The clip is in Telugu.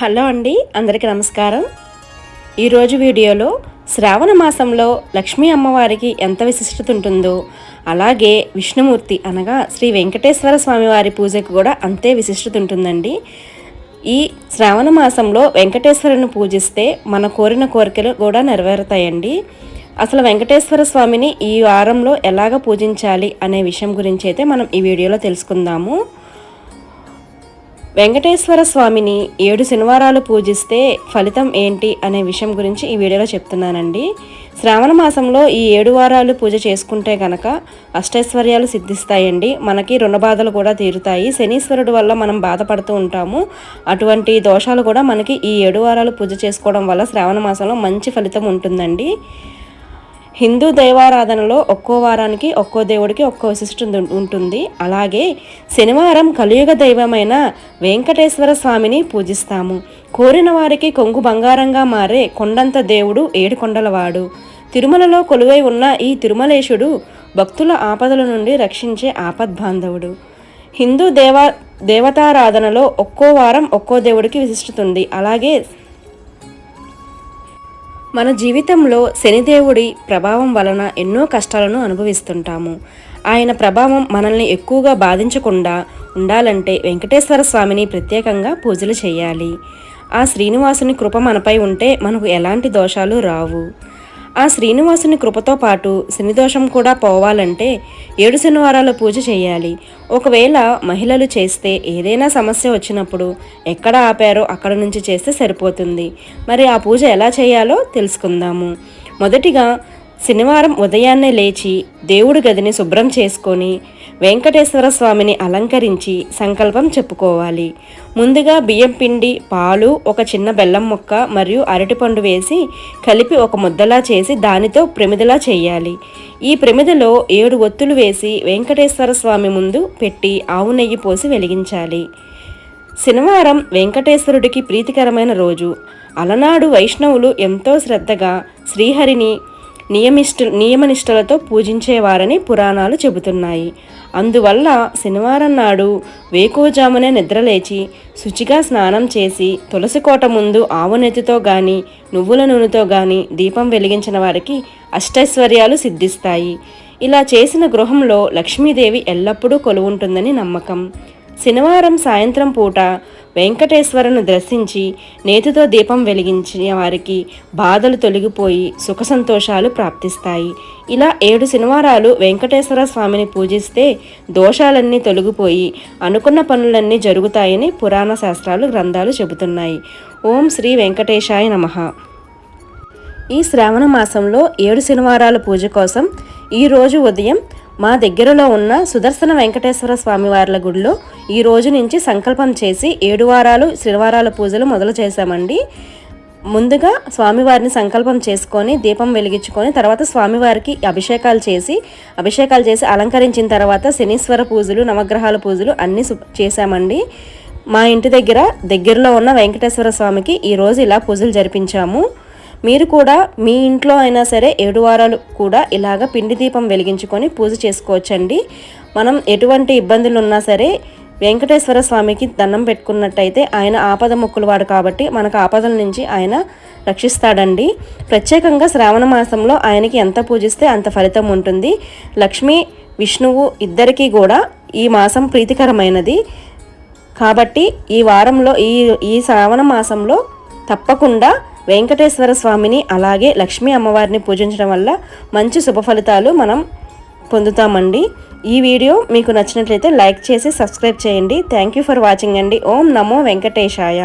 హలో అండి అందరికీ నమస్కారం. ఈరోజు వీడియోలో శ్రావణ మాసంలో లక్ష్మీ అమ్మవారికి ఎంత విశిష్టత ఉంటుందో అలాగే విష్ణుమూర్తి అనగా శ్రీ వెంకటేశ్వర స్వామివారి పూజకు కూడా అంతే విశిష్టత ఉంటుందండి. ఈ శ్రావణ మాసంలో వెంకటేశ్వరుని పూజిస్తే మన కోరిన కోరికలు కూడా నెరవేరుతాయండి. అసలు వెంకటేశ్వర స్వామిని ఈ వారంలో ఎలాగ పూజించాలి అనే విషయం గురించి అయితే మనం ఈ వీడియోలో తెలుసుకుందాము. వెంకటేశ్వర స్వామిని ఏడు శనివారాలు పూజిస్తే ఫలితం ఏంటి అనే విషయం గురించి ఈ వీడియోలో చెప్తున్నానండి. శ్రావణ మాసంలో ఈ ఏడు వారాలు పూజ చేసుకుంటే కనుక అష్టైశ్వర్యాలు సిద్ధిస్తాయండి. మనకి రుణ బాధలు కూడా తీరుతాయి. శనీశ్వరుడు వల్ల మనం బాధపడుతూ ఉంటాము. అటువంటి దోషాలు కూడా మనకి ఈ ఏడు వారాలు పూజ చేసుకోవడం వల్ల శ్రావణ మాసంలో మంచి ఫలితం ఉంటుందండి. హిందూ దైవారాధనలో ఒక్కో వారానికి ఒక్కో దేవుడికి ఒక్కో విశిష్టత ఉంటుంది. అలాగే శనివారం కలియుగ దైవమైన వెంకటేశ్వర స్వామిని పూజిస్తాము. కోరిన వారికి కొంగు బంగారంగా మారే కొండంత దేవుడు ఏడుకొండలవాడు తిరుమలలో కొలువై ఉన్న ఈ తిరుమలేశుడు భక్తుల ఆపదల నుండి రక్షించే ఆపద్బాంధవుడు. హిందూ దేవా దేవతారాధనలో ఒక్కో వారం ఒక్కో దేవుడికి విశిష్టతుంది అలాగే మన జీవితంలో శనిదేవుడి ప్రభావం వలన ఎన్నో కష్టాలను అనుభవిస్తుంటాము. ఆయన ప్రభావం మనల్ని ఎక్కువగా బాధించకుండా ఉండాలంటే వెంకటేశ్వర స్వామిని ప్రత్యేకంగా పూజలు చేయాలి. ఆ శ్రీనివాసుని కృప మనపై ఉంటే మనకు ఎలాంటి దోషాలు రావు. ఆ శ్రీనివాసుని కృపతో పాటు శనిదోషం కూడా పోవాలంటే ఏడు శనివారాల పూజ చేయాలి. ఒకవేళ మహిళలు చేస్తే ఏదైనా సమస్య వచ్చినప్పుడు ఎక్కడ ఆపారో అక్కడ నుంచి చేస్తే సరిపోతుంది. మరి ఆ పూజ ఎలా చేయాలో తెలుసుకుందాము. మొదటిగా శనివారం ఉదయాన్నే లేచి దేవుడి గదిని శుభ్రం చేసుకొని వెంకటేశ్వర స్వామిని అలంకరించి సంకల్పం చెప్పుకోవాలి. ముందుగా బియ్యం పిండి పాలు ఒక చిన్న బెల్లం ముక్క మరియు అరటిపండు వేసి కలిపి ఒక ముద్దలా చేసి దానితో ప్రమిదలా చేయాలి. ఈ ప్రమిదలో ఏడు ఒత్తులు వేసి వెంకటేశ్వర స్వామి ముందు పెట్టి ఆవు నెయ్యి పోసి వెలిగించాలి. శనివారం వెంకటేశ్వరుడికి ప్రీతికరమైన రోజు. అలనాడు వైష్ణవులు ఎంతో శ్రద్ధగా శ్రీహరిని నియమిష్ట నియమనిష్టలతో పూజించేవారని పురాణాలు చెబుతున్నాయి. అందువల్ల శనివారం నాడు వేకోజామునే నిద్రలేచి శుచిగా స్నానం చేసి తులసి కోట ముందు ఆవునెత్తితో గాని నువ్వుల నూనెతో గాని దీపం వెలిగించిన వారికి అష్టైశ్వర్యాలు సిద్ధిస్తాయి. ఇలా చేసిన గృహంలో లక్ష్మీదేవి ఎల్లప్పుడూ కొలువుంటుందని నమ్మకం. శనివారం సాయంత్రం పూట వెంకటేశ్వరను దర్శించి నేతితో దీపం వెలిగించిన వారికి బాధలు తొలగిపోయి సుఖ సంతోషాలు ప్రాప్తిస్తాయి. ఇలా ఏడు శనివారాలు వెంకటేశ్వర స్వామిని పూజిస్తే దోషాలన్నీ తొలగిపోయి అనుకున్న పనులన్నీ జరుగుతాయని పురాణ శాస్త్రాలు గ్రంథాలు చెబుతున్నాయి. ఓం శ్రీ వెంకటేశాయ నమః. ఈ శ్రావణ మాసంలో ఏడు శనివారాల పూజ కోసం ఈరోజు ఉదయం మా దగ్గరలో ఉన్న సుదర్శన వెంకటేశ్వర స్వామివార్ల గుడిలో ఈ రోజు నుంచి సంకల్పం చేసి ఏడు వారాలు శనివారాల పూజలు మొదలు చేశామండి. ముందుగా స్వామివారిని సంకల్పం చేసుకొని దీపం వెలిగించుకొని తర్వాత స్వామివారికి అభిషేకాలు చేసి అభిషేకాలు చేసి అలంకరించిన తర్వాత శనీశ్వర పూజలు నవగ్రహాల పూజలు అన్నీ చేశామండి. మా ఇంటి దగ్గర దగ్గరలో ఉన్న వెంకటేశ్వర స్వామికి ఈరోజు ఇలా పూజలు జరిపించాము. మీరు కూడా మీ ఇంట్లో అయినా సరే ఏడు వారాలు కూడా ఇలాగ పిండి దీపం వెలిగించుకొని పూజ చేసుకోవచ్చండి. మనం ఎటువంటి ఇబ్బందులు ఉన్నా సరే వెంకటేశ్వర స్వామికి దండం పెట్టుకున్నట్టయితే ఆయన ఆపద మొక్కులు వాడు కాబట్టి మనకు ఆపదల నుంచి ఆయన రక్షిస్తాడండి. ప్రత్యేకంగా శ్రావణ మాసంలో ఆయనకి ఎంత పూజిస్తే అంత ఫలితం ఉంటుంది. లక్ష్మి విష్ణువు ఇద్దరికీ కూడా ఈ మాసం ప్రీతికరమైనది. కాబట్టి ఈ వారంలో ఈ ఈ శ్రావణ మాసంలో తప్పకుండా వెంకటేశ్వర స్వామిని అలాగే లక్ష్మీ అమ్మవారిని పూజించడం వల్ల మంచి శుభ ఫలితాలు మనం పొందుతామండి. ఈ వీడియో మీకు నచ్చినట్లయితే లైక్ చేసి సబ్స్క్రైబ్ చేయండి. థ్యాంక్ యూ ఫర్ వాచింగ్ అండి. ఓం నమో వెంకటేశాయ.